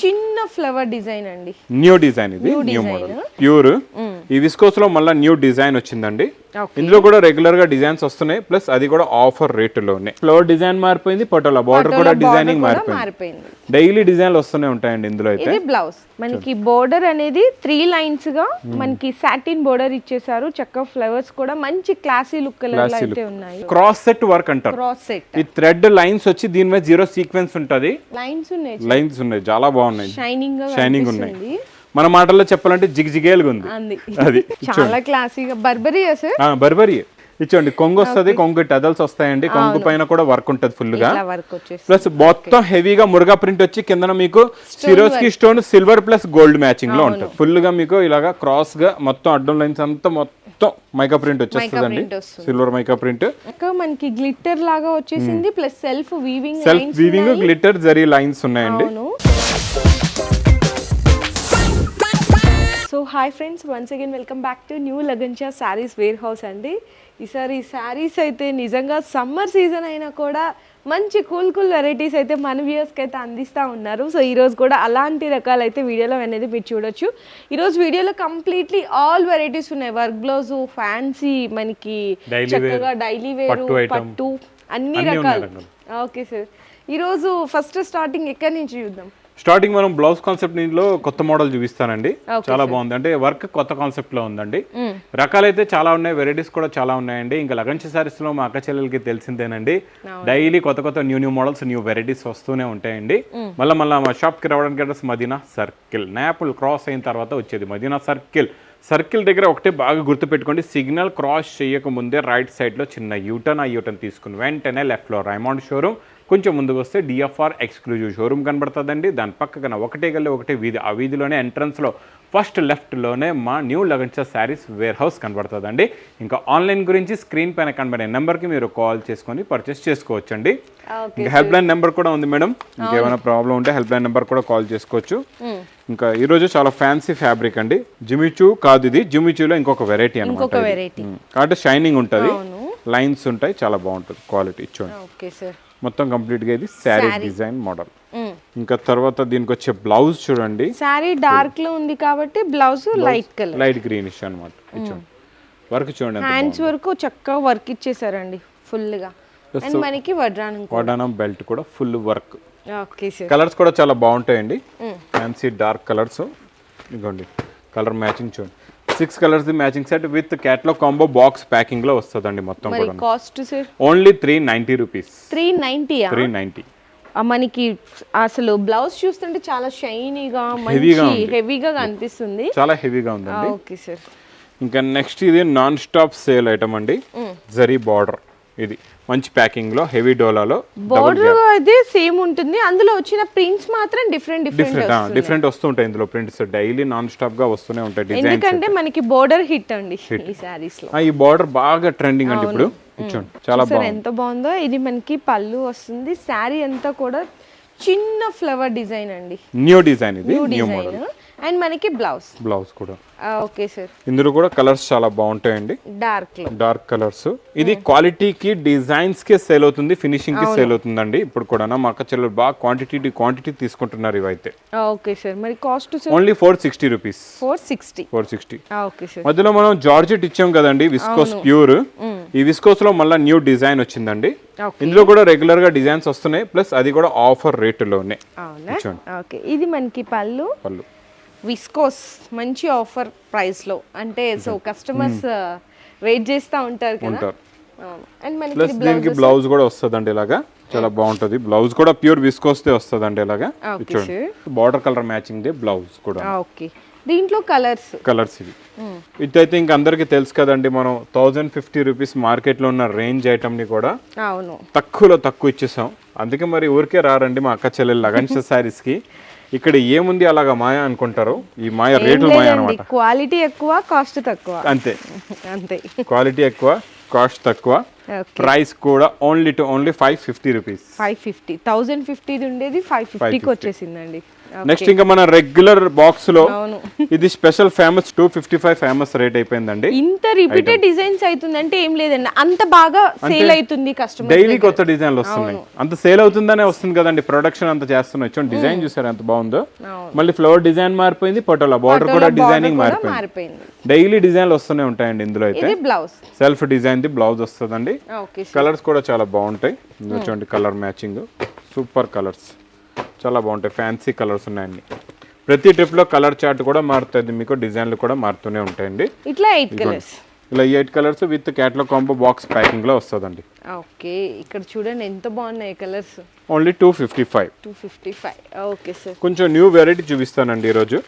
చిన్న flower design అండి. New design ఇది న్యూ. మోడల్ ప్యూర్ ఈ విస్కోస్లో మళ్ళీ న్యూ డిజైన్ వచ్చిందండి. ఇందులో కూడా రెగ్యులర్గా డిజైన్స్ వస్తున్నాయి. ప్లస్ అది కూడా ఆఫర్ రేటులోనే ఫ్లవర్ డిజైన్ మారిపోయింది పటోలా బార్డర్ కూడా డిజైనింగ్ మారిపోయింది. డైలీ డిజైన్లు వస్తూనే ఉంటాయండి ఇందులో అయితే. ఇది బ్లౌజ్ మనకి బోర్డర్ అనేది త్రీ లైన్స్గా మనకి సాటిన్ బోర్డర్ ఇచ్చేసారు చక్క ఫ్లవర్స్ కూడా మంచి క్లాసీ లుక్ అయితే ఉన్నాయి. క్రాస్ సెట్ వర్క్ అంటారు. క్రాస్ సెట్ ఈ థ్రెడ్ లైన్స్ వచ్చి దీని మీద జీరో సీక్వెన్స్ ఉంటది. లైన్స్ ఉన్నాయి. లైన్స్ ఉన్నాయి. చాలా బాగున్నాయి. షైనింగ్గా షైనింగ్ ఉన్నాయి. మన మాటల్లో చెప్పాలంటే జిగ్ జిగేలుగా ఉంది. అంది. చాలా క్లాసీగా బర్బరీ బర్బరీ. ఇచ్చోండి కొంగు వస్తుంది కొంగు టదల్స్ వస్తాయండి. కొంగు పైన కూడా వర్క్ ఉంటుంది ఫుల్గా ప్లస్ మొత్తం హెవీగా మురుగా ప్రింట్ వచ్చి కింద మీకు Swarovski stone silver plus gold మ్యాచింగ్లో ఉంటుంది. ఫుల్గా మీకు ఇలాగా క్రాస్గా మొత్తం అడ్డం లైన్స్ అంతా మొత్తం మైకా ప్రింట్ వచ్చేస్తుందండి. సిల్వర్ మైకా ప్రింట్ మనకి గ్లిట్టర్ లాగా వచ్చేసింది plus self weaving self weaving glitter zari lines ఉన్నాయండి. So hi friends once again welcome back to new Lagansha sarees warehouse అండి. ఈసారి ఈ శారీస్ అయితే నిజంగా సమ్మర్ సీజన్ అయినా కూడా మంచి కూల్ కూల్ వెరైటీస్ అయితే మన వ్యూయర్స్కి అయితే అందిస్తూ ఉన్నారు. సో ఈరోజు కూడా అలాంటి రకాలు అయితే వీడియోలో అనేది మీరు చూడొచ్చు. ఈరోజు వీడియోలో కంప్లీట్లీ ఆల్ వెరైటీస్ ఉన్నాయి. వర్క్ బ్లౌజ్ ఫ్యాన్సీ మనకి చక్కగా డైలీ వేరు పట్టు అన్ని రకాలు. ఓకే సార్ ఈరోజు ఫస్ట్ స్టార్టింగ్ ఎక్కడి నుంచి చూద్దాం? స్టార్టింగ్ మనం బ్లౌజ్ కాన్సెప్ట్లో కొత్త మోడల్ చూపిస్తానండి. చాలా బాగుంది. అంటే వర్క్ కొత్త కాన్సెప్ట్లో ఉందండి రకాలైతే చాలా ఉన్నాయి వెరైటీస్ కూడా చాలా ఉన్నాయండి. ఇంకా లగంచ సారీస్లో మా అక్క చెల్లెలకి తెలిసిందేనండి. డైలీ కొత్త కొత్త new new models new varieties వస్తూనే ఉంటాయండి. మళ్ళీ మళ్ళీ మా షాప్కి రావడానికి అడ్రస్ మదీనా సర్కిల్. నాపుల్ క్రాస్ అయిన తర్వాత వచ్చేది మదీనా సర్కిల్. సర్కిల్ దగ్గర ఒకటే బాగా గుర్తుపెట్టుకోండి. సిగ్నల్ క్రాస్ చేయక ముందే రైట్ సైడ్లో చిన్న యూటర్న్ ఆ యూటర్న్ తీసుకుని వెంటనే లెఫ్ట్లో రైమాండ్ షోరూమ్ కొంచెం ముందుకు వస్తే డిఎఫ్ఆర్ ఎక్స్క్లూజివ్ షోరూమ్ కనబడుతుందండి. దాని పక్కన ఒకటే గల్లి ఒకటే వీధి. ఆ వీధిలోనే ఎంట్రన్స్లో ఫస్ట్ లెఫ్ట్లోనే మా న్యూ లగన్చా శారీస్ వేర్ హౌస్ కనబడుతుందండి. ఇంకా ఆన్లైన్ గురించి స్క్రీన్ పైన కనబడే నెంబర్కి మీరు కాల్ చేసుకొని పర్చేస్ చేసుకోవచ్చండి. ఇంకా హెల్ప్ లైన్ నెంబర్ కూడా ఉంది మేడం ఇంకేమైనా ప్రాబ్లం ఉంటే హెల్ప్ లైన్ నెంబర్ కూడా కాల్ చేసుకోవచ్చు. ఇంకా ఈరోజు చాలా ఫ్యాన్సీ ఫ్యాబ్రిక్ అండి. జిమిచూ కాదు ఇది. జిమిచూలో ఇంకొక వెరైటీ అనమాట కాబట్టి షైనింగ్ ఉంటుంది. లైన్స్ ఉంటాయి. చాలా బాగుంటుంది. క్వాలిటీ చూడండి ఓకే సార్ మొత్తం కంప్లీట్గా ఇది శారీ డిజైన్ మోడల్. ఇంకా తర్వాత దీనికి వచ్చే బ్లౌజ్ చూడండి. శారీ డార్క్లో ఉంది కాబట్టి blouse light colour. Light greenish అనమాట వర్క్ చూడండి హ్యాండ్స్ వరకు చక్కగా వర్క్ ఇచ్చేసారండి ఫుల్గా అండ్ మనకి వడ్రానం వడానం బెల్ట్ కూడా full work. Okay sir. Colours కూడా చాలా బాగుంటాయండి. ఫ్యాన్సీ డార్క్ కలర్స్ ఇదిగోండి. కలర్ మ్యాచింగ్ చూడండి. Six colours matching set with catalogue combo box ప్యాకింగ్లో వస్తుందండి మొత్తం కూడా cost sir only three ninety rupees three నైన్టీయా three ninety మనకి అసలు బ్లౌజ్ చూస్తుంటే చాలా షైనీగా ఉంది. హెవీగా కనిపిస్తుంది. చాలా హెవీగా ఉందండి. ఓకే సార్ ఇంకా నెక్స్ట్ ఇది నాన్ స్టాప్ సేల్ ఐటమ్ అండి జరీ బార్డర్ ఇది. మంచి ప్యాకింగ్లో హెవీ డోలాలో బోర్డర్ అయితే సేమ్ ఉంటుంది. అందులో వచ్చిన ప్రింట్స్ మాత్రం డిఫరెంట్ డిఫరెంట్ డిఫరెంట్ డిఫరెంట్ వస్తుంటాయి ఇందులో ప్రింట్స్. డైలీ నాన్ స్టాప్గా వస్తూనే ఉంటాయి డిజైన్స్ ఎందుకంటే మనకి బోర్డర్ హిట్ అండి ఈ శారీస్లో. ఈ బార్డర్ బాగా ట్రెండింగ్ అండి ఇప్పుడు. చాలా బాగుంది. ఎంత బాగుందో? ఇది మనకి పళ్ళు వస్తుంది. శారీ అంతా కూడా చిన్న ఫ్లవర్ డిజైన్ అండి. న్యూ డిజైన్ ఇది న్యూ మోడల్ అండ్ మనకి బ్లౌజ్. బ్లౌజ్ కూడా. Okay sir. ఇందులో కూడా కలర్స్ చాలా బాగుంటాయండి. డార్క్ డార్క్ కలర్స్ ఇది క్వాలిటీకి డిజైన్స్కి సేల్ అవుతుంది ఫినిషింగ్కి సేల్ అవుతుందండి. ఇప్పుడు కూడా మా అక్క చెల్లెలు బాగా క్వాంటిటీ క్వాంటిటీ తీసుకుంటున్నారు ఇవైతే. Okay sir. మరి cost only four sixty rupees four sixty four sixty okay sir. మధ్యలో మనం జార్జెట్ ఇచ్చాం కదండి విస్కోస్ ప్యూర్ ఈ విస్కోస్లో మళ్ళీ న్యూ డిజైన్ వచ్చిందండి. ఇందులో కూడా రెగ్యులర్గా డిజైన్స్ వస్తున్నాయి ప్లస్ అది కూడా ఆఫర్ అవునా? ఓకే ఇది మనకి పళ్ళు. పళ్ళు. విస్కోస్ మంచి ఆఫర్ ప్రైస్లో అంటే సో కస్టమర్స్ వెయిట్ చేస్తూ ఉంటారు కదా. అండ్ మనకి దీనికి బ్లౌజ్ కూడా వస్తుందండి ఇలాగా. చాలా బాగుంటది. బ్లౌజ్ కూడా ప్యూర్ విస్కోస్ తే వస్తుందండి ఇలాగా. చూడండి. బార్డర్ కలర్ మ్యాచింగ్ దే బ్లౌజ్ కూడా. ఓకే దీంట్లో కలర్స్. కలర్స్ ఇవి. ఇదైతే ఇంక అందరికీ తెలుసు కదండి మనం థౌజండ్ ఫిఫ్టీ రూపీస్ మార్కెట్లో ఉన్న రేంజ్ ఐటమ్ని కూడా అవును. తక్కువలో తక్కువ ఇచ్చేసాం. అందుకే మరి ఊరికే రారండి మా అక్క చెల్లెలు లగన్ష శారీస్కి ఇక్కడ ఏముంది అలాగా మాయ అనుకుంటారు? ఈ మాయ రేట్లు మాయ అనమాట క్వాలిటీ ఎక్కువ కాస్ట్ తక్కువ. అంతే. అంతే. క్వాలిటీ ఎక్కువ కాస్ట్ తక్కువ. ప్రైస్ కూడా only to only five fifty rupees. Five fifty. Thousand ఫిఫ్టీది ఉండేది ఫైవ్ ఫిఫ్టీకి వచ్చేసిందండి. నెక్స్ట్ ఇంకా మన రెగ్యులర్ బాక్స్లో ఇది special famous two fifty five famous rate అయిపోయిందండి. ఇంత రిపీటెడ్ డిజైన్స్ అవుతుందంటే ఏం లేదండి. అంత బాగా సేల్ అవుతుంది కస్టమర్ డైలీ కొత్త డిజైన్లు వస్తున్నాయి. అంత సేల్ అవుతుందనే వస్తుంది కదండి. ప్రొడక్షన్ అంత చేస్తున్నాయి. చూడండి డిజైన్ చూసారు ఎంత బాగుందో? మళ్ళీ ఫ్లవర్ డిజైన్ మారిపోయింది పటోలా బార్డర్ కూడా డిజైనింగ్ మారిపోయింది. డైలీ డిజైన్లు వస్తూనే ఉంటాయండి ఇందులో అయితే. బ్లౌజ్ సెల్ఫ్ డిజైన్ ది బ్లౌజ్ వస్తుందండి. కలర్స్ కూడా చాలా బాగుంటాయి. చూడండి కలర్ మ్యాచింగ్ సూపర్ కలర్స్ చాలా బాగుంటాయి. ఫ్యాన్సీ కలర్స్ ఉన్నాయండి. ప్రతి ట్రిప్లో కలర్ చార్ట్ కూడా మారుతుంది. మీకు డిజైన్లు కూడా మారుతూనే ఉంటాయండి. ఇట్లా ఎయిట్ కలర్స్ ఇలా eight colours with catalogue combo box ప్యాకింగ్లో వస్తుందండి. ఓకే. ఇక్కడ చూడండి ఎంత బాగున్నాయి colours only two fifty five two fifty five okay sir కొంచెం న్యూ వెరైటీ చూపిస్తానండి ఈరోజు.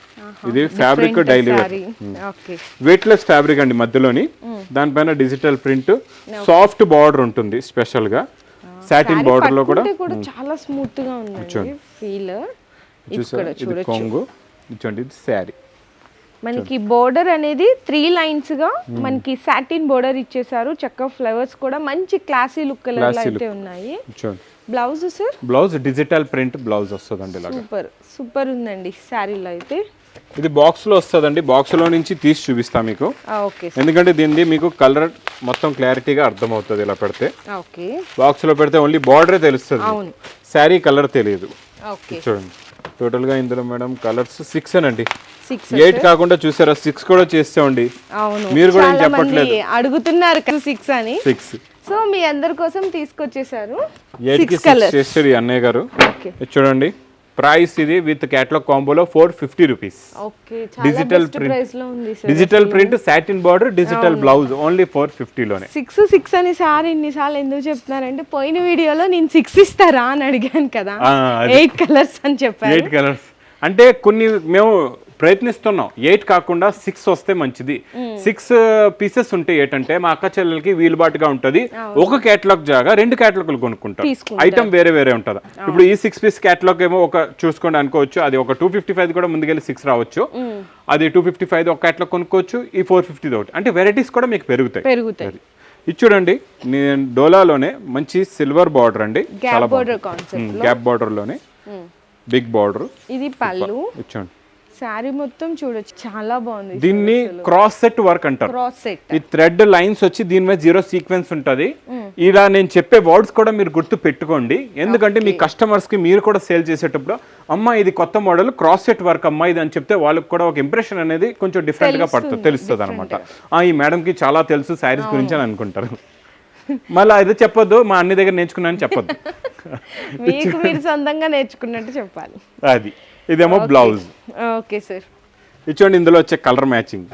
ఇది ఫ్యాబ్రిక్ డైలీ వెయిట్లెస్ ఫ్యాబ్రిక్ అండి మధ్యలోని. దానిపైన డిజిటల్ ప్రింట్ సాఫ్ట్ బార్డర్ ఉంటుంది స్పెషల్గా. సాటిన్ బార్డర్లో కూడా? కూడా చాలా స్మూత్గా ఉందండి ఫీల్ చూసారా? ఇది కొంగు. ఇచ్చండి ఇది శారీ మనకి బోర్డర్ అనేది త్రీ లైన్స్గా మనకి సాటిన్ బోర్డర్ ఇచ్చేసారు. చక్క ఫ్లవర్స్ కూడా మంచి క్లాసీ లుక్ కలర్లో అయితే ఉన్నాయి. చూడండి. Blouse sir? Blouse digital print blouse వస్తుందండి ఇలాగా. సూపర్ సూపర్ ఉందండి శారీలో అయితే. ఇది బాక్స్లో వస్తుందండి. బాక్స్లో నుంచి తీసి చూపిస్తా మీకు. ఓకే ఎందుకంటే దీనిది మీకు కలర్ మొత్తం క్లారిటీగా అర్థమవుతుంది ఇలా పెడితే. ఓకే. బాక్స్లో పెడితే ఓన్లీ బార్డరే తెలుస్తుంది. అవును. శారీ కలర్ తెలియదు. ఓకే. చూడండి. టోటల్గా ఇందులో మేడం కలర్స్ సిక్స్ అండి ఎయిట్ కాకుండా చూసారా? సిక్స్ కూడా చేస్తామండి. అవును. మీరు కూడా ఏం చెప్పట్లేదు. అడుగుతున్నారు సిక్స్ అని. సిక్స్. సో మీ అందరి కోసం తీసుకొచ్చేసారు చేస్తారు అన్నయ్య గారు. చూడండి ప్రైస్ ఇది with catalogue కాంబోలో four fifty rupees okay Digital చాలా print. ప్రైస్లో ఉంది sir digital print satin border digital blouse only four ఫిఫ్టీలోనే six six అని సార్ ఇన్నిసార్లు ఎందుకు చెప్తున్నారంటే పోయిన వీడియోలో నేను సిక్స్ ఇస్తారా అని అడిగాను కదా. ఎయిట్ కలర్స్ అని చెప్పారు. ఎయిట్ కలర్స్ అంటే కొన్ని మేము ప్రయత్నిస్తున్నాం. ఎయిట్ కాకుండా సిక్స్ వస్తే మంచిది. సిక్స్ పీసెస్ ఉంటే ఏంటంటే మా అక్క చెల్లెలకి వీలుబాటుగా ఉంటది. ఒక కేటలాగ్ జాగా రెండు కేటలాగ్లు తీసుకుంటారు. ఐటమ్ వేరే వేరే ఉంటది. ఇప్పుడు ఈ సిక్స్ పీస్ కేటలాగ్ ఏమో ఒక చూసుకోండి అనుకోవచ్చు. అది ఒక టూ ఫిఫ్టీ ఫైవ్ కూడా ముందుకెళ్ళి సిక్స్ రావచ్చు. అది టూ ఫిఫ్టీ ఫైవ్ ఒక కేటలాగ్ కొనుక్కోవచ్చు. ఈ ఫోర్ ఫిఫ్టీ ఒకటి. అంటే వెరైటీస్ కూడా మీకు పెరుగుతాయి. పెరుగుతాయి. ఇది చూడండి నేను డోలాలోనే మంచి సిల్వర్ బార్డర్ అండి. గ్యాప్ బోర్డర్ కాన్సెప్ట్ గ్యాప్ బార్డర్లోనే. బిగ్ బార్డర్ ఇది పళ్ళు. ఇచ్చండి శారీ మొత్తం చూడొచ్చు. చాలా బాగుంది దీన్ని క్రాస్ సెట్ వర్క్ అంటారు. క్రాస్ సెట్ ఈ థ్రెడ్ లైన్స్ వచ్చి దీని మీద జీరో సీక్వెన్స్ ఉంటది. ఇలా నేను చెప్పే వర్డ్స్ కూడా మీరు గుర్తు పెట్టుకోండి. ఎందుకంటే మీ కస్టమర్స్కి మీరు కూడా సేల్ చేసేటప్పుడు అమ్మా ఇది కొత్త మోడల్ క్రాస్ సెట్ వర్క్ అమ్మా ఇది అని చెప్తే వాళ్ళకి కూడా ఒక ఇంప్రెషన్ అనేది కొంచెం డిఫరెంట్గా పడుతుంది తెలుస్తుంది అనమాట ఈ మేడం కి చాలా తెలుసు శారీస్ గురించి అని అనుకుంటారు. మళ్ళీ అది చెప్పొద్దు మా అన్ని దగ్గర నేర్చుకున్నాను చెప్పొద్దు. మీకు మీరు సొంతంగా నేర్చుకున్నట్టు చెప్పాలి. అది. ఇదేమో బ్లౌజ్ ఓకే సార్. ఇచ్చోండి ఇందులో వచ్చే కలర్ మ్యాచింగ్.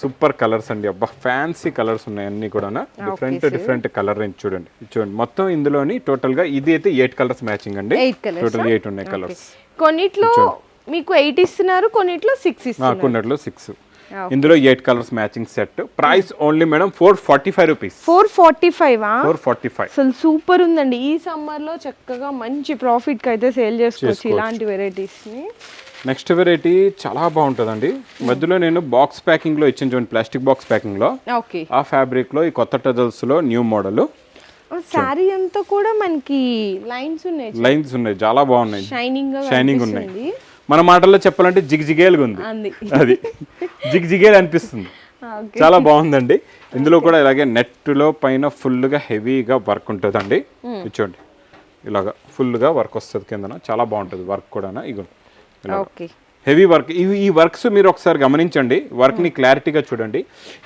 సూపర్ కలర్స్ అండి. అబ్బా ఫ్యాన్సీ కలర్స్ ఉన్నాయి అన్ని కూడా డిఫరెంట్ డిఫరెంట్ కలర్ రేంజ్ చూడండి. చూడండి మొత్తం ఇందులోని టోటల్గా ఇది అయితే ఎయిట్ కలర్స్ మ్యాచింగ్ అండి. టోటల్ ఎయిట్ ఉన్నాయి కలర్స్ కొన్నిట్లో మీకు ఎయిట్ ఇస్తున్నారు కొన్నిట్లో సిక్స్ ఇస్తున్నారు. నాకున్నట్లు సిక్స్ ఇందులో eight colours matching set. Price only madam four forty five rupees four forty five four forty five అసలు సూపర్ ఉందండి. ఈ సమ్మర్లో చక్కగా మంచి ప్రాఫిట్కి అయితే సేల్ చేసుకోవచ్చు ఇలాంటి వెరైటీస్ని. నెక్స్ట్ వెరైటీ చాలా బాగుంటుందండి. మధ్యలో నేను బాక్స్ ప్యాకింగ్లో ఇచ్చిన చూడండి ప్లాస్టిక్ బాక్స్ ప్యాకింగ్లో. ఆ ఫ్యాబ్రిక్లో ఈ కొత్త టజల్స్లో న్యూ మోడల్ శారీ అంతా కూడా మనకి లైన్స్ ఉన్నాయి లైన్స్ ఉన్నాయి చాలా బాగున్నాయి. షైనింగ్ షైనింగ్ ఉన్నాయి. మన మాటల్లో చెప్పాలంటే జిగ్ జిగేలుగా ఉంది. అంది. జిగ్ జిగేల్ అనిపిస్తుంది. చాలా బాగుందండి. ఇందులో కూడా ఇలాగే నెట్లో పైన ఫుల్గా హెవీగా వర్క్ ఉంటుందండి ఇచ్చోండి ఇలాగా ఫుల్గా వర్క్ వస్తుంది కిందన. చాలా బాగుంటుంది వర్క్ కూడా ఇగో. ఓకే హెవీ వర్క్ ఇవి ఈ వర్క్స్ మీరు ఒకసారి గమనించండి. వర్క్ని క్లారిటీగా చూడండి.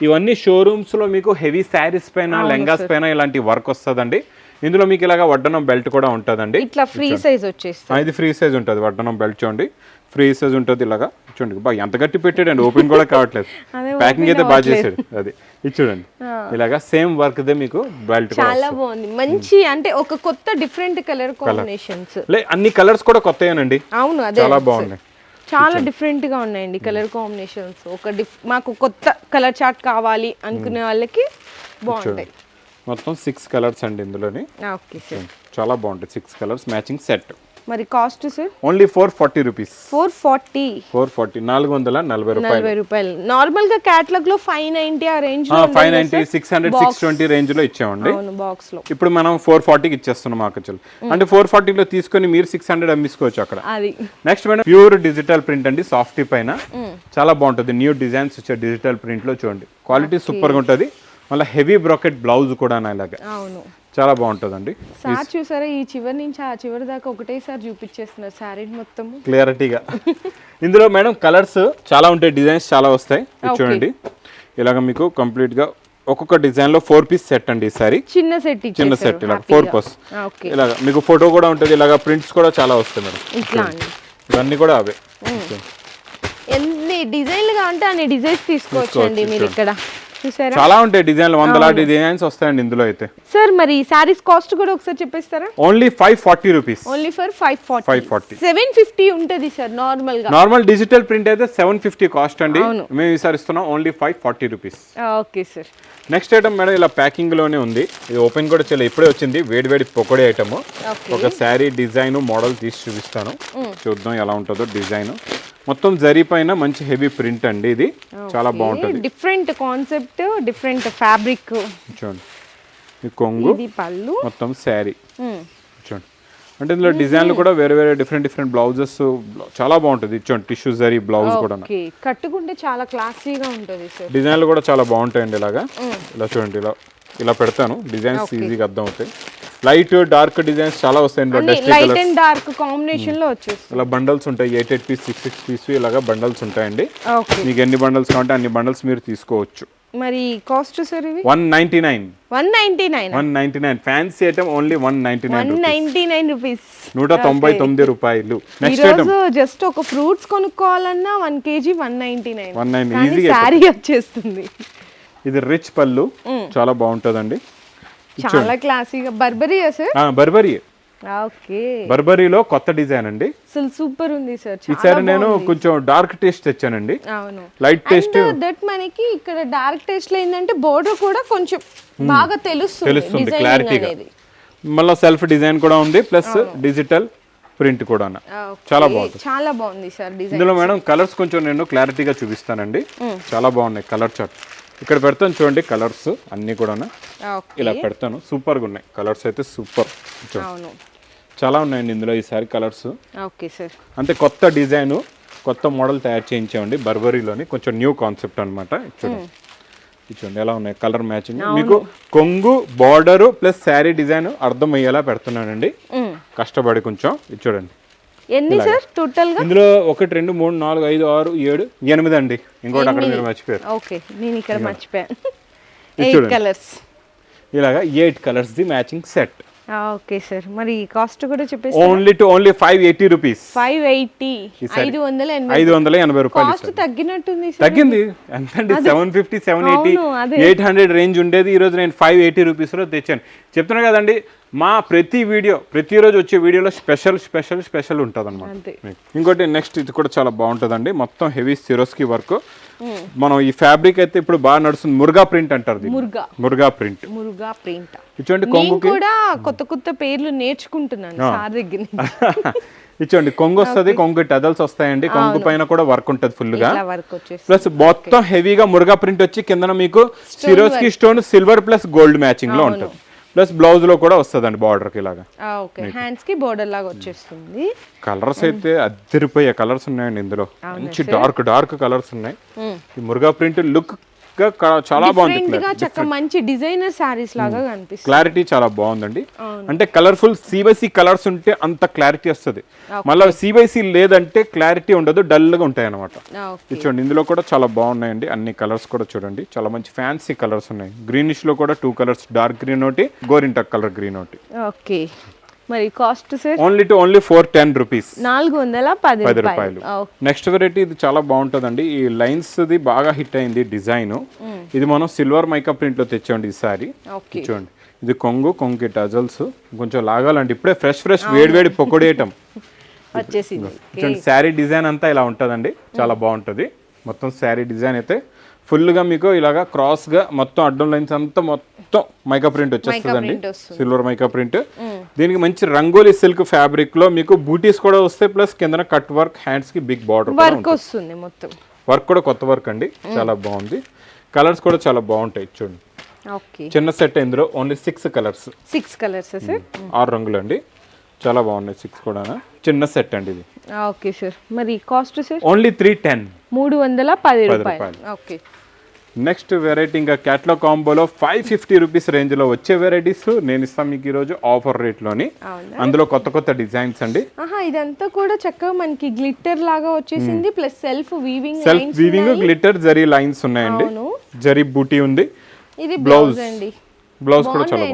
ఇవన్నీ షోరూమ్స్లో మీకు హెవీ శారీస్ పైన లెంగాస్ పైన ఇలాంటి వర్క్ వస్తుందండి. ఇందులో మీకు ఇలాగా వడ్డనం బెల్ట్ కూడా ఉంటుందండి. ఇట్లా ఫ్రీ సైజ్ వచ్చేస్తుంది. ఇది ఫ్రీ సైజ్ ఉంటుంది. వడ్డనం బెల్ట్ చూడండి. ఫ్రీ సైజ్ ఉంటుంది ఇలాగా. చూడండి బాగా ఎంత గట్టి పెట్టాడండి ఓపెన్ కూడా కావట్లేదు. ప్యాకింగ్ అయితే బాగా చేశాడు. అది. ఇది చూడండి. ఇలాగా సేమ్ వర్క్ దే మీకు బెల్ట్ చాలా బాగుంది. మంచి అంటే ఒక కొత్త డిఫరెంట్ కలర్ కాంబినేషన్స్. లే అన్ని కలర్స్ కూడా కొత్తయేనండి. అవును అదే. చాలా బాగున్నాయి. చాలా డిఫరెంట్గా ఉన్నాయండి కలర్ కాంబినేషన్స్. ఒక డిఫ్ మాకు కొత్త కలర్ చార్ట్ కావాలి అనుకునే వాళ్ళకి బాగుంటాయి. మొత్తం సిక్స్ కలర్స్ అండి ఇందులోని. Okay sir. చాలా బాగుంటాయి. సిక్స్ కలర్స్ మ్యాచింగ్ సెట్ మరి cost sir only four forty rupees four forty four forty నాలుగు వందల నలభై రూపాయలు. నలభై రూపాయలు. నార్మల్గా క్యాట్లాగ్లో ఫైవ్ నైన్టీ ఆ రేంజ్లో five ninety six hundred six twenty రేంజ్లో ఇచ్చామండి. బాక్స్లో. ఇప్పుడు మనం ఫోర్ ఫార్టీకి ఇచ్చేస్తున్నాం ఆకచల్. అంటే ఫోర్ ఫార్టీలో తీసుకొని మీరు సిక్స్ హండ్రెడ్ అమ్మిసుకోవచ్చు అక్కడ. అది. Next madam pure digital print అండి సాఫ్ట్ పైన. చాలా బాగుంటుంది. న్యూ డిజైన్స్ వచ్చే డిజిటల్ ప్రింట్లో చూడండి. క్వాలిటీ సూపర్గా ఉంటుంది. మళ్ళీ హెవీ బ్రాకెట్ బ్లౌజ్ కూడా ఇలాగా. చాలా బాగుంటుందండి. సార్ చూసారా ఈ చివరి నుంచి ఆ చివరి దాకా ఒకటేసారి చూపించేస్తున్నారు శారీ మొత్తము. క్లియరిటీగా ఇందులో మేడం కలర్స్ చాలా ఉంటాయి డిజైన్స్ చాలా వస్తాయి. చూడండి. ఇలాగ మీకు కంప్లీట్గా ఒక్కొక్క డిజైన్లో ఫోర్ పీస్ సెట్ అండి ఈ సారీ. చిన్న సెట్ చిన్న సెట్ ఇలా ఫోర్ పీస్ ఓకే ఇలాగ మీకు ఫోటో కూడా ఉంటుంది ఇలాగ ప్రింట్స్ కూడా చాలా వస్తాయి మేడం. ఇవన్నీ కూడా అవే. ఎన్ని డిజైన్లు కావాలంటే అన్ని డిజైన్స్ తీసుకోవచ్చు అండి మీరు ఇక్కడ. చాలా ఉంటాయి డిజైన్లు వందలాది డిజైన్స్ వస్తాయండి ఇందులో అయితే. సార్ మరి శారీస్ కాస్ట్ కూడా ఒకసారి చెప్పేస్తారా? Only five forty rupees only for five forty five forty seven fifty ఉంటుంది సార్ నార్మల్గా. నార్మల్ డిజిటల్ ప్రింట్ అయితే సెవెన్ ఫిఫ్టీ కాస్ట్ అండి. మేము ఈసారి ఇస్తున్నాం only five forty rupees okay sir. Next item madam ఇలా ప్యాకింగ్లోనే ఉంది. ఇది ఓపెన్ కూడా చాలా ఇప్పుడే వచ్చింది. వేడి వేడి పొక్కడి ఐటమ్ ఒక శారీ డిజైన్ మోడల్ తీసి చూపిస్తాను. చూద్దాం ఎలా ఉంటుందో డిజైన్. మొత్తం జరీ పైన మంచి హెవీ ప్రింట్ అండి ఇది. చాలా బాగుంటుంది. డిఫరెంట్ కాన్సెప్ట్ డిఫరెంట్ ఫ్యాబ్రిక్ చూడండి. కొంగు పళ్ళు. మొత్తం శారీ. మ్మ్. చూడండి. అంటే ఇందులో డిజైన్లు కూడా వేరే వేరే డిఫరెంట్ డిఫరెంట్ బ్లౌజెస్ చాలా బాగుంటుంది. చూడండి టిష్యూ జరీ బ్లౌజ్ కూడా కట్టుకుంటే చాలా క్లాసీగా ఉంటుంది డిజైన్లు కూడా చాలా బాగుంటాయండి ఇలాగా. ఇలా చూడండి ఇలా ఇలా పెడతాను. డిజైన్స్ ఈజీగా అర్థం అవుతాయి లైట్ డార్క్ డిజైన్స్ చాలా వస్తాయి ఇందులో dusty light colour and dark కాంబినేషన్లో వచ్చేస్తుంది ఇలా బండల్స్ ఉంటాయి eight eight piece six six piece ఇలాగా బండల్స్ ఉంటాయండి. మీకు ఎన్ని బండల్స్ కావాలంటే అన్ని బండల్స్ మీరు తీసుకోవచ్చు. మరి కాస్ట్ సార్ ఇవి? One ninety nine one ninety nine one ninety nine fancy item only one ninety nine ninety nine rupees నూట తొంభై తొమ్మిది రూపాయలు. ఈరోజు జస్ట్ ఒక fruits కొనుక్కోవాలన్నా one KG one ninety nine one nine ఈజీగా శారీ వచ్చేస్తుంది. ఇది రిచ్ పళ్ళు. చాలా బాగుంటుందండి. చాలా క్లాసీగా. బర్బరియా సార్? బర్బరీ. ఓకే. బర్బరీలో కొత్త డిజైన్ అండి. సూపర్ ఉంది సార్. ఈసారి నేను కొంచెం డార్క్ టేస్ట్ తెచ్చానండి. అవును. Light taste. దట్ మనకి ఇక్కడ డార్క్ టేస్ట్లో ఏంటంటే బోర్డర్ కూడా కొంచెం బాగా తెలుస్తుంది తెలుస్తుంది క్లారిటీగా. మళ్ళీ సెల్ఫ్ డిజైన్ కూడా ఉంది ప్లస్ డిజిటల్ ప్రింట్ కూడా. చాలా బాగుంది. చాలా బాగుంది సార్ డిజైన్ ఇందులో మేడం కలర్స్ కొంచెం నేను క్లారిటీగా చూపిస్తానండి. చాలా బాగున్నాయి కలర్ చార్ట్. ఇక్కడ పెడతాను చూడండి కలర్స్ అన్నీ కూడా ఇలా పెడతాను. సూపర్గా ఉన్నాయి. కలర్స్ అయితే సూపర్ అవును. చాలా ఉన్నాయండి ఇందులో ఈసారి కలర్స్ ఓకే సార్. అంటే కొత్త డిజైన్ కొత్త మోడల్ తయారు చేయించామండి. బర్బరీలోని కొంచెం న్యూ కాన్సెప్ట్ అనమాట చూడండి. చూడండి ఎలా ఉన్నాయి. కలర్ మ్యాచింగ్ మీకు కొంగు బార్డర్ ప్లస్ శారీ డిజైన్ అర్థమయ్యేలా పెడుతున్నానండి. కష్టపడి కొంచెం. చూడండి. ఎన్ని సార్? టోటల్గా ఇందులో ఒకటి రెండు మూడు నాలుగు ఐదు ఆరు ఏడు ఎనిమిది అండి ఇంకోటి అక్కడ మీరు మర్చిపోయారు. ఓకే నేను ఇక్కడ మర్చిపోయాను. ఎయిట్. కలర్స్ ఇలాగా eight colours the matching set okay sir. మరి కాస్ట్ కూడా చెప్పేసి only to only five eighty rupees five eighty ఐదు వందల ఎనభై ఐదు వందల ఎనభై రూపాయలు కాస్ట్ తగ్గినట్టుంది సార్. తగ్గింది. ఎంతండి? Seven fifty seven eighty. Eight hundred range ఉండేది. ఈ రోజు నేను ఫైవ్ ఎయిటీ రూపీస్లో తెచ్చాను. చెప్తున్నా కదండి మా ప్రతి వీడియో ప్రతిరోజు వచ్చే వీడియోలో స్పెషల్ స్పెషల్ స్పెషల్ ఉంటుంది అనమాట ఇంకోటి నెక్స్ట్ ఇది కూడా చాలా బాగుంటుందండి. మొత్తం హెవీ సిరోస్కి వర్క్. మనం ఈ ఫ్యాబ్రిక్ అయితే ఇప్పుడు బాగా నడుస్తుంది. మురుగా ప్రింట్ అంటారు. మురుగా. ప్రింట్ మురుగా ప్రింట్ నేను కొంగుకి కూడా కొత్త కొత్త పేర్లు నేర్చుకుంటున్నాను సార్ దగ్గర. ఇచ్చోండి కొంగు వస్తుంది కొంగు టదల్స్ వస్తాయండి. కొంగు పైన కూడా వర్క్ ఉంటుంది వర్క్ వచ్చేసి ప్లస్ మొత్తం హెవీగా మురుగా ప్రింట్ వచ్చి కిందన మీకు Swarovski stone silver plus gold మ్యాచింగ్లో ఉంటుంది. ప్లస్ బ్లౌజ్లో కూడా వస్తుందండి బార్డర్కి ఇలాగా ఓకే. హ్యాండ్స్కి బోర్డర్ లాగా వచ్చేస్తుంది. కలర్స్ అయితే అద్దరిపోయే కలర్స్ ఉన్నాయండి ఇందులో. మంచి డార్క్ డార్క్ కలర్స్ ఉన్నాయి. ఈ మురుగా ప్రింట్ లుక్ గా చాలా బాగుంది చక్క మంచి డిజైనర్ శారీస్ లాగా కనిపిస్తుంది. క్లారిటీ చాలా బాగుందండి. అంటే కలర్ఫుల్ సిబైసి కలర్స్ ఉంటే అంత క్లారిటీ వస్తుంది. మళ్ళీ సిబైసి లేదంటే క్లారిటీ ఉండదు డల్గా ఉంటాయి అనమాట చూడండి ఇందులో కూడా చాలా బాగున్నాయండి. అన్ని కలర్స్ కూడా చూడండి. చాలా మంచి ఫ్యాన్సీ కలర్స్ ఉన్నాయి. గ్రీనిష్లో కూడా టూ కలర్స్ డార్క్ గ్రీన్ ఒకటి గోరింటక్ కలర్ గ్రీన్ ఒకటి. ఓకే మరి cost sir? Only to only four ten rupees నాలుగు వందల పది పది రూపాయలు. నెక్స్ట్ వెరైటీ ఇది చాలా బాగుంటుందండి. ఈ లైన్స్ ది బాగా హిట్ అయింది డిజైన్ ఇది మనం సిల్వర్ మైకా ప్రింట్లో తెచ్చామండి ఈసారి చూడండి ఇది కొంగు కొంగు టజల్స్ కొంచెం లాగాలండి. ఇప్పుడే ఫ్రెష్ ఫ్రెష్ వేడి వేడి పొకొడేయటం వచ్చేసింది. చూడండి శారీ డిజైన్ అంతా ఇలా ఉంటుందండి. చాలా బాగుంటుంది. మొత్తం శారీ డిజైన్ అయితే ఫుల్గా మీకు ఇలాగా క్రాస్గా మొత్తం అడ్డం లైన్స్ అంతా మొత్తం మైకా ప్రింట్ వచ్చేస్తుందండి. Silver mica print. దీనికి మంచి రంగోలీ సిల్క్ ఫ్యాబ్రిక్లో మీకు బూటీస్ కూడా వస్తాయి ప్లస్ కింద కట్ వర్క్ హ్యాండ్స్కి బిగ్ బార్డర్ వర్క్ వస్తుంది మొత్తం. వర్క్ కూడా కొత్త వర్క్ అండి చాలా బాగుంది. కలర్స్ కూడా చాలా బాగుంటాయి చూడండి. ఓకే. చిన్న సెట్ ఇందులో only six colours. Six colours ఆరు రంగులు అండి. చాలా బాగున్నాయి సిక్స్ కూడా చిన్న సెట్ అండి ఇది. Okay sir. మరి cost sir? Only three ten. మూడు వందల పది రూపాయలు. ఓకే. నెక్స్ట్ వెరైటీ ఇంకా క్యాట్లాగ్ కాంబోలో ఫైవ్ ఫిఫ్టీ రూపీస్ రేంజ్లో వచ్చే వెరైటీస్ నేను ఇస్తాను మీకు ఈరోజు ఆఫర్ రేట్లోని అందులో కొత్త కొత్త డిజైన్స్ అండి. ఆహా ఇదంతా కూడా చక్కగా మనకి గ్లిట్టర్ లాగా వచ్చేసింది plus self weaving self weaving glitter zari lines ఉన్నాయండి. జరీ బూటీ ఉంది. ఇది. బ్లౌజ్ అండి. బ్లౌజ్ కూడా చాలా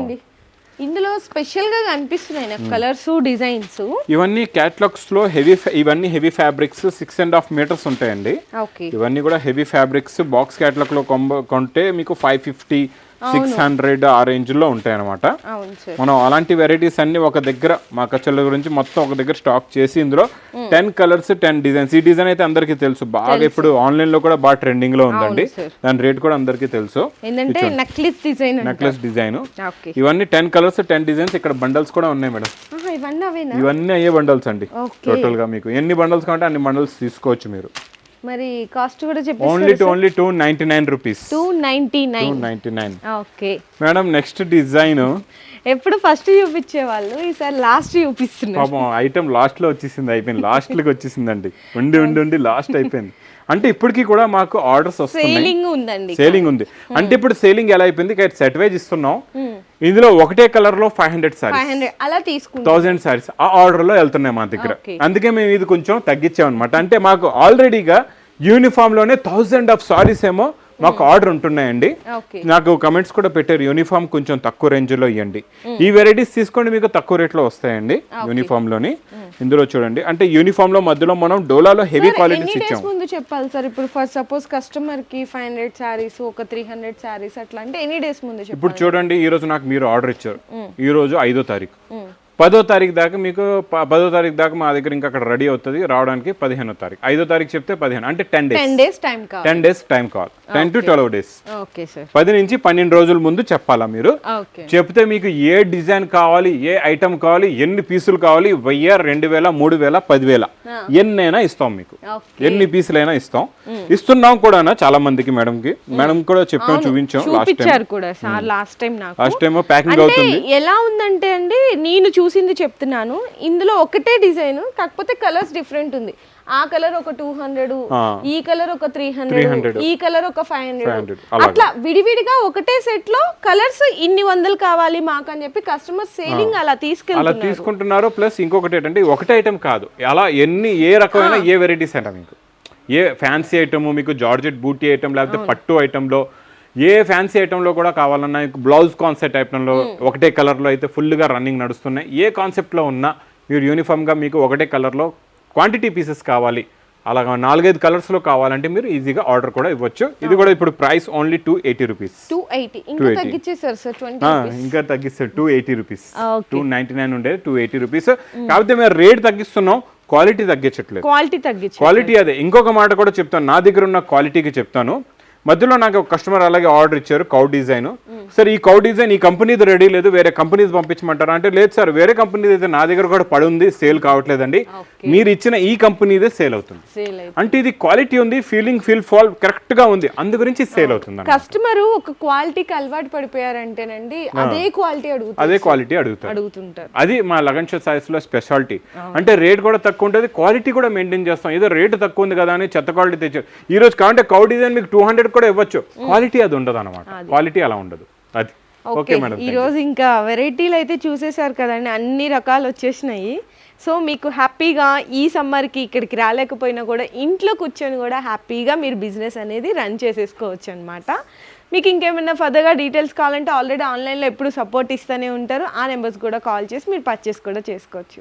ఇందులో స్పెషల్గా కనిపిస్తున్నాయి నాకు కలర్స్ డిజైన్స్. ఇవన్నీ క్యాట్లాగ్స్లో హెవీ ఇవన్నీ heavy fabrics six and half metres ఉంటాయండి. ఓకే. ఇవన్నీ కూడా హెవీ ఫ్యాబ్రిక్స్ బాక్స్ క్యాట్లాగ్లో కొంటే మీకు ఫైవ్ ఫిఫ్టీ సిక్స్ హండ్రెడ్ ఆ రేంజ్లో ఉంటాయి అనమాట మనం అలాంటి వెరైటీస్ అన్ని ఒక దగ్గర మా కచ్చల గురించి మొత్తం ఒక దగ్గర స్టాక్ చేసి ఇందులో టెన్ కలర్స్ టెన్ డిజైన్స్. ఈ డిజైన్ అయితే అందరికీ తెలుసు. బాగా ఇప్పుడు ఆన్లైన్లో కూడా బాగా ట్రెండింగ్లో ఉందండి. దాని రేట్ కూడా అందరికీ తెలుసు. నక్లిస్ డిజైన్ నెక్లెస్ డిజైన్ ఇవన్నీ టెన్ కలర్స్ టెన్ డిజైన్స్ ఇక్కడ బండల్స్ కూడా ఉన్నాయి మేడం. ఇవన్నీ అయ్యే బండల్స్ అండి. టోటల్గా మీకు ఎన్ని బండల్స్ కావాలంటే అన్ని బండల్స్ తీసుకోవచ్చు మీరు. మరి కాస్ట్ కూడా చెప్పి only to only two ninety nine rupees two ninety nine ninety nine okay madam next design ఎప్పుడు ఫస్ట్ చూపించే వాళ్ళు ఈసారి లాస్ట్ చూపిస్తున్నారు. పాపం ఐటమ్ లాస్ట్లో వచ్చేసింది అయిపోయింది. లాస్ట్లోకి వచ్చేసిందండి. ఉండి ఉండి ఉండి లాస్ట్ అయిపోయింది. అంటే ఇప్పటికీ కూడా మాకు ఆర్డర్స్ వస్తున్నాయి. సేలింగ్ ఉందండి. సేలింగ్ ఉంది. అంటే ఇప్పుడు సేలింగ్ ఎలా అయిపోయింది? సెట్ వైజ్ ఇస్తున్నాం. ఇందులో ఒకటే కలర్లో ఫైవ్ హండ్రెడ్ సారీస్ అలా తీసుకుంటాం. థౌజండ్ సారీస్ ఆ ఆర్డర్లో వెళ్తున్నాయి మా దగ్గర. అందుకే మేము ఇది కొంచెం తగ్గించామన్నమాట. అంటే మాకు ఆల్రెడీగా యూనిఫామ్లోనే థౌజండ్ ఆఫ్ సారీస్ ఏమో మాకు ఆర్డర్ ఉంటున్నాయండి. నాకు కమెంట్స్ కూడా పెట్టారు యూనిఫామ్ కొంచెం తక్కువ రేంజ్లో ఇవ్వండి ఈ వెరైటీస్ తీసుకోండి మీకు తక్కువ రేట్లో వస్తాయండి యూనిఫామ్లోని ఇందులో చూడండి అంటే యూనిఫామ్లో మధ్యలో మనం డోలాలో హెవీ క్వాలిటీస్ ఇచ్చాం ముందు చెప్పాలి సార్ ఇప్పుడు ఫర్ సపోజ్ కస్టమర్కి ఫైవ్ హండ్రెడ్ శారీస్ ఒక త్రీ హండ్రెడ్ శారీస్ అట్లా అంటే ఎన్ని డేస్ ముందు చెప్పాలి? ఇప్పుడు చూడండి ఈ రోజు నాకు మీరు ఆర్డర్ ఇచ్చారు. ఈ రోజు ఐదో తారీఖు. పదో తారీఖు దాకా మీకు పదో తారీఖు దాకా మా దగ్గర ఇంకా అక్కడ రెడీ అవుతుంది. రావడానికి పదిహేనో తారీఖు. ఐదో తారీఖు చెప్తే పదిహేను అంటే ten days. Ten days time కావాలి. టెన్ డేస్ టైం కావాలి. Ten to twelve days. Okay sir. పది నుంచి పన్నెండు రోజుల ముందు చెప్పాలా మీరు? చెప్తే మీకు ఏ డిజైన్ కావాలి ఏ ఐటమ్ కావాలి ఎన్ని పీసులు కావాలి వెయ్యి రెండు వేల మూడు వేల పదివేల ఎన్నైనా ఇస్తాం మీకు. ఎన్ని పీసులైనా ఇస్తాం. ఇస్తున్నాం కూడా చాలా మందికి మేడం కి మేడం కూడా చెప్పాం చూపించాం last time last time packing అవుతుంది. ఎలా ఉందంటే అండి నేను చూసింది చెప్తున్నాను. ఇందులో ఒకటే డిజైన్ కాకపోతే కలర్స్ డిఫరెంట్ ఉంది. ఆ కలర్ ఒక టూ హండ్రెడ్. ఈ కలర్ ఒక త్రీ హండ్రెడ్ 300. ఈ కలర్ ఒక ఫైవ్ హండ్రెడ్. 500, అలాగా. అట్లా విడివిడిగా ఒకటే సెట్లో కలర్స్ ఇన్ని వందలు కావాలి మాకు అని చెప్పి కస్టమర్ సేలింగ్ అలా అలా తీసుకెళ్తున్నారు తీసుకుంటున్నారు ప్లస్ ఇంకొకటి ఏంటంటే ఒకటే ఐటమ్ కాదు. అలా ఎన్ని ఏ రకమైన ఏ వెరైటీస్ అంట మీకు. ఏ ఫ్యాన్సీ ఐటమ్ మీకు జార్జెట్ బూటీ ఐటమ్ లేకపోతే పట్టు ఐటమ్లో ఏ ఫ్యాన్సీ ఐటమ్లో కూడా కావాలన్నా బ్లౌజ్ కాన్సెప్ట్ ఐటమ్లో ఒకటే కలర్లో అయితే ఫుల్గా రన్నింగ్ నడుస్తున్నాయి. ఏ కాన్సెప్ట్లో ఉన్నా మీరు యూనిఫామ్గా మీకు ఒకటే కలర్లో క్వాంటిటీ పీసెస్ కావాలి. అలాగా నాలుగైదు కలర్స్లో కావాలంటే మీరు ఈజీగా ఆర్డర్ కూడా ఇవ్వచ్చు. ఇది కూడా ఇప్పుడు price only two eighty rupees two eighty ఇంకా తగ్గిస్తారు two eighty rupees two ninety nine ఉండేది టూ ఎయిటీ రూపీస్ కాకపోతే మేము రేట్ తగ్గిస్తున్నాం క్వాలిటీ తగ్గించట్లేదు. క్వాలిటీ తగ్గించు క్వాలిటీ అదే. ఇంకొక మాట కూడా చెప్తాను నా దగ్గర ఉన్న క్వాలిటీకి చెప్తాను. మధ్యలో నాకు ఒక కస్టమర్ అలాగే ఆర్డర్ ఇచ్చారు కౌ డిజైన్ సార్ ఈ కౌ డిజైన్ ఈ కంపెనీది రెడీ లేదు వేరే కంపెనీది పంపించమంటారా? అంటే లేదు సార్ వేరే కంపెనీది అయితే నా దగ్గర కూడా పడి ఉంది సేల్ కావట్లేదండి మీరు ఇచ్చిన ఈ కంపెనీదే సేల్ అవుతుంది. అంటే ఇది క్వాలిటీ ఉంది ఫీలింగ్ ఫీల్ ఫాల్ కరెక్ట్గా ఉంది అందు గురించి సేల్ అవుతుంది. కస్టమర్ ఒక క్వాలిటీకి అలవాటు పడిపోయారంటేనండి అదే క్వాలిటీ అడుగుతారు అదే క్వాలిటీ అడుగుతారు. అడుగుతుంటారు. అది మా లగన్ షో సారీస్లో స్పెషాలిటీ అంటే రేట్ కూడా తక్కువ ఉంటుంది క్వాలిటీ కూడా మెయింటైన్ చేస్తాం. ఏదో రేట్ తక్కువ ఉంది కదా అని చెత్త క్వాలిటీ తెచ్చారు. ఈ రోజు కావాలంటే కౌ డిజైన్ మీకు టూ హండ్రెడ్ కూడా ఇవ్వచ్చు. క్వాలిటీ అది ఉండదు అనమాట క్వాలిటీ అలా ఉండదు. అది. ఓకే ఓకే మేడం ఈ రోజు ఇంకా వెరైటీలు అయితే చూసేశారు కదండి. అన్ని రకాలు వచ్చేసినాయి. సో మీకు హ్యాపీగా ఈ సమ్మర్కి ఇక్కడికి రాలేకపోయినా కూడా ఇంట్లో కూర్చొని కూడా హ్యాపీగా మీరు బిజినెస్ అనేది రన్ చేసేసుకోవచ్చు అనమాట మీకు ఇంకేమైనా ఫర్దర్గా డీటెయిల్స్ కావాలంటే ఆల్రెడీ ఆన్లైన్లో ఎప్పుడు సపోర్ట్ ఇస్తూనే ఉంటారు. ఆ నెంబర్స్ కూడా కాల్ చేసి మీరు పర్చేస్ కూడా చేసుకోవచ్చు.